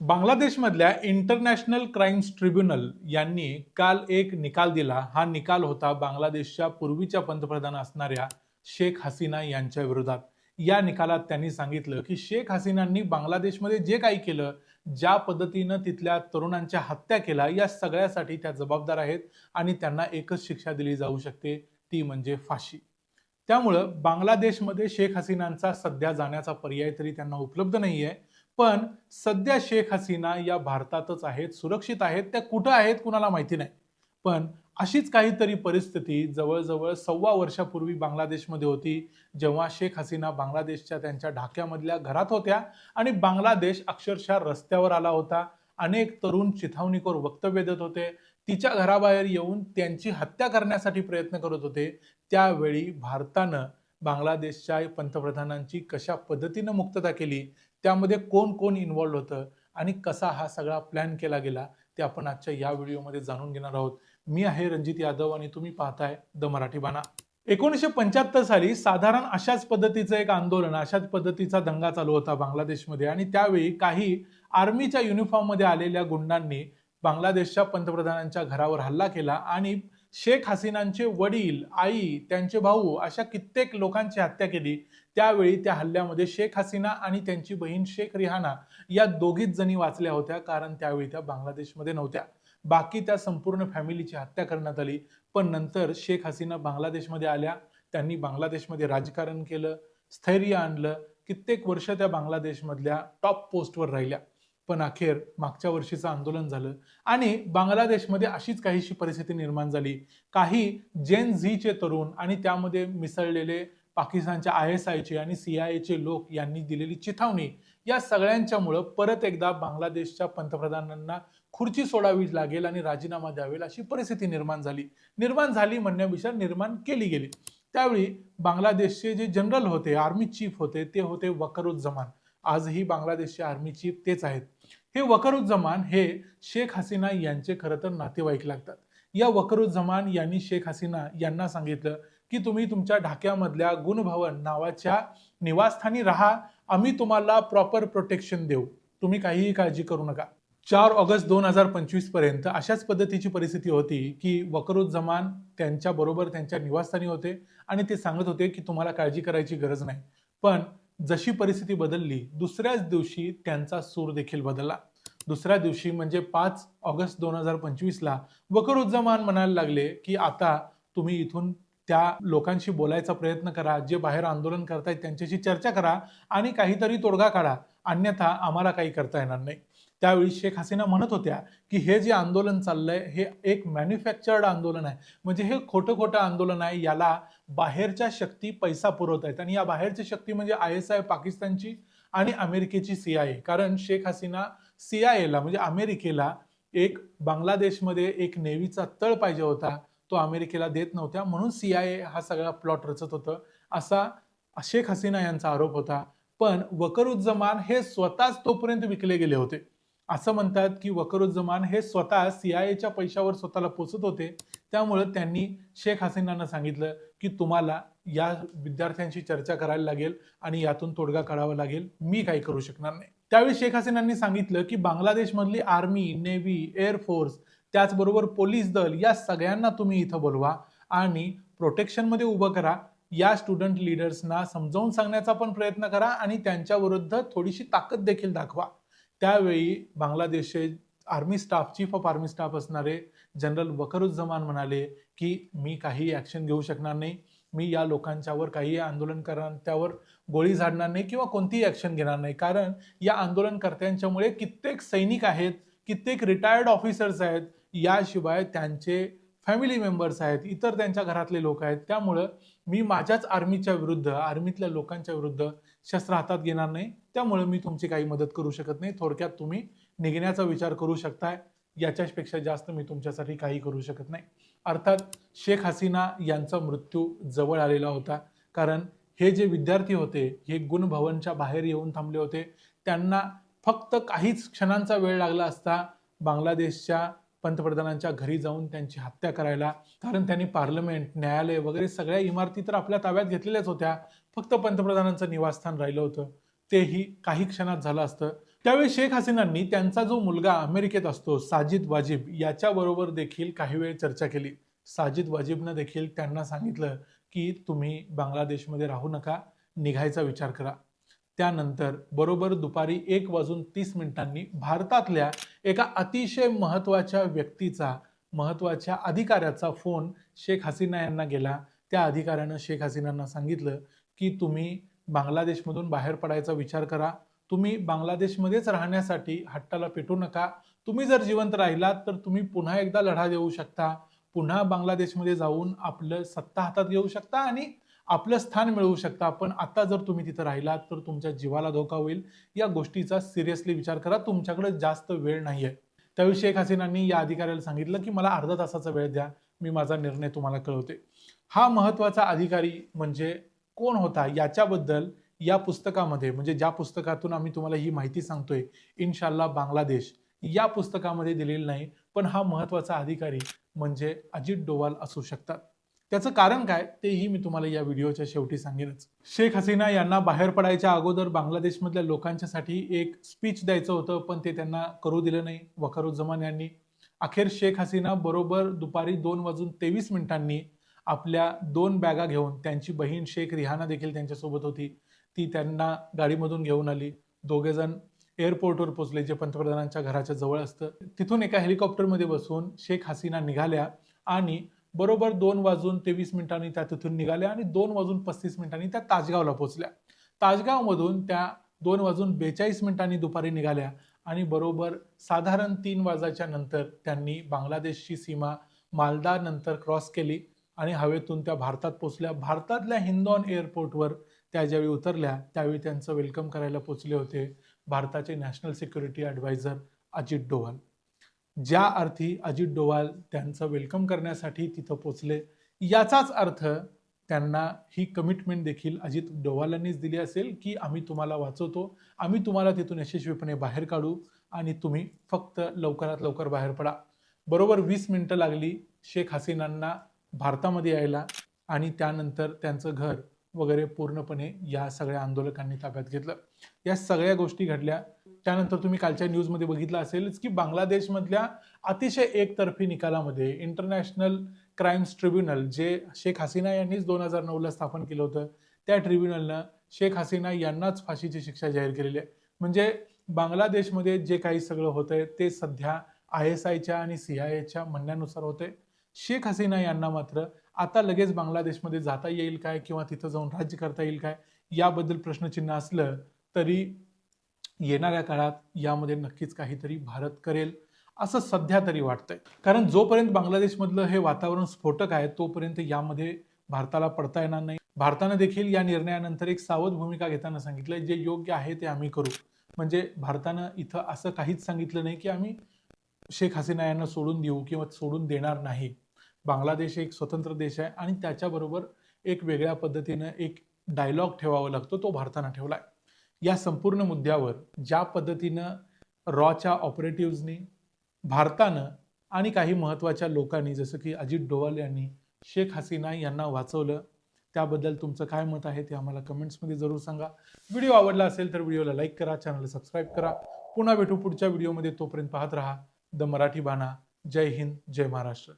बांगलादेशमधल्या international crimes tribunal यांनी काल एक निकाल दिला. हा निकाल होता बांगलादेशच्या पूर्वीच्या पंतप्रधान असणाऱ्या शेख हसीना यांच्या विरोधात. या निकालात त्यांनी सांगितलं की शेख हसीनांनी बांगलादेशमध्ये जे काही केलं ज्या पद्धतीनं तिथल्या तरुणांच्या हत्या केल्या या सगळ्यासाठी त्या जबाबदार आहेत आणि त्यांना एकच शिक्षा दिली जाऊ शकते ती म्हणजे फाशी. त्यामुळं बांगलादेशमध्ये शेख हसीनांचा सध्या जाण्याचा पर्याय तरी त्यांना उपलब्ध नाही आहे पण सध्या शेख हसीना या भारतातच आहेत सुरक्षित आहेत. त्या कुठं आहेत कुणाला माहिती नाही. पण अशीच काहीतरी परिस्थिती जवळजवळ सव्वा वर्षापूर्वी बांगलादेशमध्ये होती जेव्हा शेख हसीना बांगलादेशच्या त्यांच्या ढाक्यामधल्या घरात होत्या आणि बांगलादेश अक्षरशः रस्त्यावर आला होता. अनेक तरुण चिथावणीखोर वक्तव्य देत होते. तिच्या घराबाहेर येऊन त्यांची हत्या करण्यासाठी प्रयत्न करत होते. त्यावेळी भारतानं बांगलादेशच्या पंतप्रधानांची कशा पद्धतीनं मुक्तता केली त्यामध्ये कोण कोण इन्व्हॉल्ड होतं आणि कसा हा सगळा प्लॅन केला गेला ते आपण आजच्या या व्हिडिओमध्ये जाणून घेणार आहोत. मी आहे रणजित यादव आणि तुम्ही पाहताय द मराठी बाणा. एकोणीसशे पंच्याहत्तर साली साधारण अशाच पद्धतीचं एक आंदोलन अशाच पद्धतीचा दंगा चालू होता बांगलादेशमध्ये आणि त्यावेळी काही आर्मीच्या युनिफॉर्ममध्ये आलेल्या गुंडांनी बांगलादेशच्या पंतप्रधानांच्या घरावर हल्ला केला आणि शेख हसीनांचे वडील आई त्यांचे भाऊ अशा कित्येक लोकांची हत्या केली. त्यावेळी त्या हल्ल्यामध्ये शेख हसीना आणि त्यांची बहीण शेख रिहाना या दोघीच जणी वाचल्या होत्या कारण त्यावेळी त्या बांगलादेशमध्ये नव्हत्या. बाकी त्या संपूर्ण फॅमिलीची हत्या करण्यात आली. पण नंतर शेख हसीना बांगलादेशमध्ये आल्या. त्यांनी बांगलादेशमध्ये राजकारण केलं स्थैर्य आणलं. कित्येक वर्ष त्या बांगलादेशमधल्या टॉप पोस्टवर राहिल्या. पण अखेर मागच्या वर्षीचं आंदोलन झालं. आणि बांगलादेशमध्ये अशीच काहीशी परिस्थिती निर्माण झाली. काही जेन झीचे तरुण आणि त्यामध्ये मिसळलेले पाकिस्तानच्या आय एस आयचे आणि सी आय एचे लोक यांनी दिलेली चिथावणी या सगळ्यांच्यामुळं परत एकदा बांगलादेशच्या पंतप्रधानांना खुर्ची सोडावी लागेल आणि राजीनामा द्यावेल अशी परिस्थिती निर्माण झाली. निर्माण झाली म्हणण्यापेक्षा निर्माण केली गेली. त्यावेळी बांगलादेशचे जे जनरल होते आर्मी चीफ होते ते होते वकरुज्जमान आजही बांगलादेशचे आर्मी चीफ तेच आहेत. हे वकरुज्जमान हे शेख हसीना यांचे खरं तर नातेवाईक लागतात. या वकरुज्जमान यांनी शेख हसीना यांना सांगितलं की तुम्ही तुमच्या ढाक्यामधल्या गुणभवन नावाच्या निवासस्थानी राहा. आम्ही तुम्हाला प्रॉपर प्रोटेक्शन देऊ. तुम्ही काहीही काळजी करू नका. चार ऑगस्ट दोन हजार पंचवीसपर्यंत अशाच पद्धतीची परिस्थिती होती की वकरुज्जमान त्यांच्या बरोबर त्यांच्या निवासस्थानी होते आणि ते सांगत होते की तुम्हाला काळजी करायची गरज नाही. पण जशी परिस्थिती बदलली दुसऱ्याच दिवशी त्यांचा सूर देखील बदलला. दुसऱ्या दिवशी म्हणजे पाच ऑगस्ट दोन हजार पंचवीसला वकरुज्जमान म्हणायला लागले की आता तुम्ही इथून त्या लोकांशी बोलायचा प्रयत्न करा जे बाहेर आंदोलन करतायत त्यांच्याशी चर्चा करा आणि काहीतरी तोडगा काढा. अन्यथा आम्हाला काही करता येणार नाही. त्यावेळी शेख हसीना म्हणत होत्या की हे जे आंदोलन चाललंय हे एक मॅन्युफॅक्चर्ड आंदोलन आहे. म्हणजे हे खोटं खोटं आंदोलन आहे. याला बाहेरच्या शक्ती पैसा पुरवत आहेत. आणि या बाहेरची शक्ती म्हणजे आय एस आय पाकिस्तानची आणि अमेरिकेची सी आय ए कारण शेख हसीना सी आय एला म्हणजे अमेरिकेला एक बांगलादेशमध्ये एक नेव्हीचा तळ पाहिजे होता. तो अमेरिकेला देत नव्हत्या. म्हणून सी आय ए हा सगळा प्लॉट रचत होतं. असा शेख हसीना यांचा आरोप होता. पण वकरुज्जमान हे स्वतःच तोपर्यंत विकले गेले होते. असं म्हणतात की वकरुज्जमान हे स्वतः सीआयएच्या पैशावर स्वतःला पोचत होते. त्यामुळं त्यांनी शेख हसीनांना सांगितलं की तुम्हाला या विद्यार्थ्यांशी चर्चा करायला लागेल आणि यातून तोडगा काढावा लागेल. मी काही करू शकणार नाही. त्यावेळी शेख हसीनांनी सांगितलं की बांगलादेशमधली आर्मी नेव्ही एअरफोर्स त्याचबरोबर पोलीस दल या सगळ्यांना तुम्ही इथं बोलवा आणि प्रोटेक्शनमध्ये उभं करा. या स्टुडंट लीडर्सना समजावून सांगण्याचा पण प्रयत्न करा आणि त्यांच्याविरुद्ध थोडीशी ताकद देखील दाखवा. त्यावेळी बांगलादेशचे army staff chief of army staff असणारे जनरल वकरुज्जमान म्हणाले की मी काही ॲक्शन घेऊ शकणार नाही. मी या लोकांच्यावर काही आंदोलन करणार त्यावर गोळी झाडणार नाही किंवा कोणतीही ॲक्शन घेणार नाही. कारण या आंदोलनकर्त्यांच्यामुळे कित्येक सैनिक आहेत कित्येक रिटायर्ड ऑफिसर्स आहेत. याशिवाय त्यांचे फॅमिली मेंबर्स आहेत इतर त्यांच्या घरातले लोक आहेत. त्यामुळं मी माझ्याच आर्मीच्या विरुद्ध आर्मीतल्या लोकांच्या विरुद्ध शस्त्र हातात घेणार नाही. त्यामुळे मी तुमची काही मदत करू शकत नाही. थोडक्यात तुम्ही निघण्याचा विचार करू शकताय. याच्यापेक्षा जास्त मी तुमच्यासाठी काही करू शकत नाही. अर्थात शेख हसीना यांचा मृत्यू जवळ आलेला होता. कारण हे जे विद्यार्थी होते हे गुणभवनच्या बाहेर येऊन थांबले होते. त्यांना फक्त काहीच क्षणांचा वेळ लागला असता बांगलादेशच्या पंतप्रधानांच्या घरी जाऊन त्यांची हत्या करायला कारण त्यांनी पार्लमेंट न्यायालय वगैरे सगळ्या इमारती तर आपल्या ताब्यात घेतलेल्याच होत्या. फक्त पंतप्रधानांचं निवासस्थान राहिलं होतं. तेही काही क्षणात झालं असतं. त्यावेळी शेख हसीनांनी त्यांचा जो मुलगा अमेरिकेत असतो साजिद वाजिब याच्याबरोबर देखील काही वेळ चर्चा केली. साजिद वाजिबनं देखील त्यांना सांगितलं की तुम्ही बांगलादेशमध्ये राहू नका निघायचा विचार करा. त्यानंतर बरोबर दुपारी एक वाजून तीस मिनिटांनी भारतातल्या एका अतिशय महत्त्वाच्या व्यक्तीचा महत्त्वाच्या अधिकाऱ्याचा फोन शेख हसीना यांना गेला. त्या अधिकाऱ्यानं शेख हसीनांना सांगितलं की तुम्ही बांगलादेशमधून बाहेर पडायचा विचार करा. तुम्ही बांगलादेशमध्येच राहण्यासाठी हट्टाला पेटू नका. तुम्ही जर जिवंत राहिलात तर तुम्ही पुन्हा एकदा लढा देऊ शकता. पुन्हा बांगलादेशमध्ये जाऊन आपलं सत्ता हातात घेऊ शकता आणि आपलं स्थान मिळवू शकता पण आता जर तुम्ही तिथं राहिलात तर तुमच्या जीवाला धोका होईल. या गोष्टीचा सिरियसली विचार करा. तुमच्याकडे जास्त वेळ नाही आहे त्यावेळी शेख हसीनांनी या अधिकाऱ्याला सांगितलं की मला अर्धा तासाचा वेळ द्या. मी माझा निर्णय तुम्हाला कळवते. हा महत्त्वाचा अधिकारी म्हणजे कोण होता याच्याबद्दल या पुस्तकामध्ये म्हणजे ज्या पुस्तकातून आम्ही तुम्हाला ही माहिती सांगतोय इनशाल्लाह बांगलादेश या पुस्तकामध्ये दिलेली नाही. पण हा महत्त्वाचा अधिकारी म्हणजे अजित डोवाल असू शकतात. त्याचं कारण काय? तेही मी तुम्हाला या व्हिडिओच्या शेवटी सांगेनच. शेख हसीना यांना बाहेर पडायच्या अगोदर बांगलादेशमधल्या लोकांच्यासाठी एक स्पीच द्यायचं होतं पण ते त्यांना करू दिलं नाही. वखरुजमान यांनी. अखेर शेख हसीना बरोबर दुपारी दोन वाजून तेवीस मिनिटांनी आपल्या दोन बॅगा घेऊन त्यांची बहीण शेख रिहाना देखील त्यांच्यासोबत होती. ती त्यांना गाडीमधून घेऊन आली. दोघेजण एअरपोर्टवर पोचले जे पंतप्रधानांच्या घराच्या जवळ असतं. तिथून एका हेलिकॉप्टरमध्ये बसून शेख हसीना निघाल्या आणि बरोबर दोन वाजून तेवीस मिनिटांनी त्या तिथून निघाल्या आणि दोन वाजून पस्तीस मिनिटांनी त्या ताजगावला पोहोचल्या. ताजगावमधून त्या दोन वाजून बेचाळीस मिनिटांनी दुपारी निघाल्या आणि बरोबर साधारण तीन वाजाच्या नंतर त्यांनी बांगलादेशची सीमा मालदा नंतर क्रॉस केली आणि हवेतून त्या भारतात पोचल्या भारतातल्या हिंदॉन एअरपोर्टवर त्या ज्यावेळी उतरल्या त्यावेळी त्यांचं वेलकम करायला पोचले होते भारताचे national security adviser Ajit Doval. ज्या अर्थी अजित डोवाल त्यांचं वेलकम करण्यासाठी तिथं पोचले याचाच अर्थ त्यांना ही कमिटमेंट देखील अजित डोवालांनीच दिली असेल की आम्ही तुम्हाला वाचवतो आम्ही तुम्हाला तिथून यशस्वीपणे बाहेर काढू आणि तुम्ही फक्त लवकरात लवकर बाहेर पडा. बरोबर वीस मिनटं लागली शेख हसीनांना भारतामध्ये यायला आणि त्यानंतर त्यांचं घर वगैरे पूर्णपणे या सगळ्या आंदोलकांनी ताब्यात घेतलं. या सगळ्या गोष्टी घडल्या. त्यानंतर तुम्ही कालच्या न्यूजमध्ये बघितलं असेलच की बांगलादेशमधल्या अतिशय एकतर्फी निकालामध्ये इंटरनॅशनल क्राईम्स ट्रिब्युनल जे शेख हसीना यांनीच दोन हजार नऊला स्थापन केलं होतं त्या ट्रिब्युनलनं शेख हसीना यांनाच फाशीची शिक्षा जाहीर केलेली आहे. म्हणजे बांगलादेशमध्ये जे काही सगळं होतंय ते सध्या आय एस आयच्या आणि सी आय एच्या म्हणण्यानुसार होते शेख हसीना यांना मात्र आता लगेच बांगलादेशमध्ये जाता येईल काय किंवा तिथं जाऊन राज्य करता येईल काय याबद्दल प्रश्नचिन्ह असलं तरी येणाऱ्या काळात यामध्ये नक्कीच काहीतरी भारत करेल असं सध्या तरी वाटतंय. कारण जोपर्यंत बांगलादेशमधलं हे वातावरण स्फोटक आहे तोपर्यंत यामध्ये भारताला पडता येणार नाही. भारतानं देखील या निर्णयानंतर एक सावध भूमिका घेताना सांगितलंय जे योग्य आहे ते आम्ही करू. म्हणजे भारतानं इथं असं काहीच सांगितलं नाही की आम्ही शेख हसीना यांना सोडून देऊ किंवा सोडून देणार नाही. बांगलादेश एक स्वतंत्र देश आहे आणि त्याच्याबरोबर एक वेगळ्या पद्धतीनं एक डायलॉग ठेवावा लागतो तो भारतानं ठेवला आहे. या संपूर्ण मुद्द्यावर ज्या पद्धतीनं रॉच्या ऑपरेटिव्हजनी भारतानं आणि काही महत्त्वाच्या लोकांनी जसं की अजित डोवाल यांनी शेख हसीना यांना वाचवलं त्याबद्दल तुमचं काय मत आहे ते आम्हाला कमेंट्समध्ये जरूर सांगा. व्हिडिओ आवडला असेल तर व्हिडिओला लाईक करा चॅनलला सबस्क्राईब करा. पुन्हा भेटू पुढच्या व्हिडिओमध्ये तोपर्यंत पाहत राहा. द मराठी बाणा. जय हिंद जय महाराष्ट्र.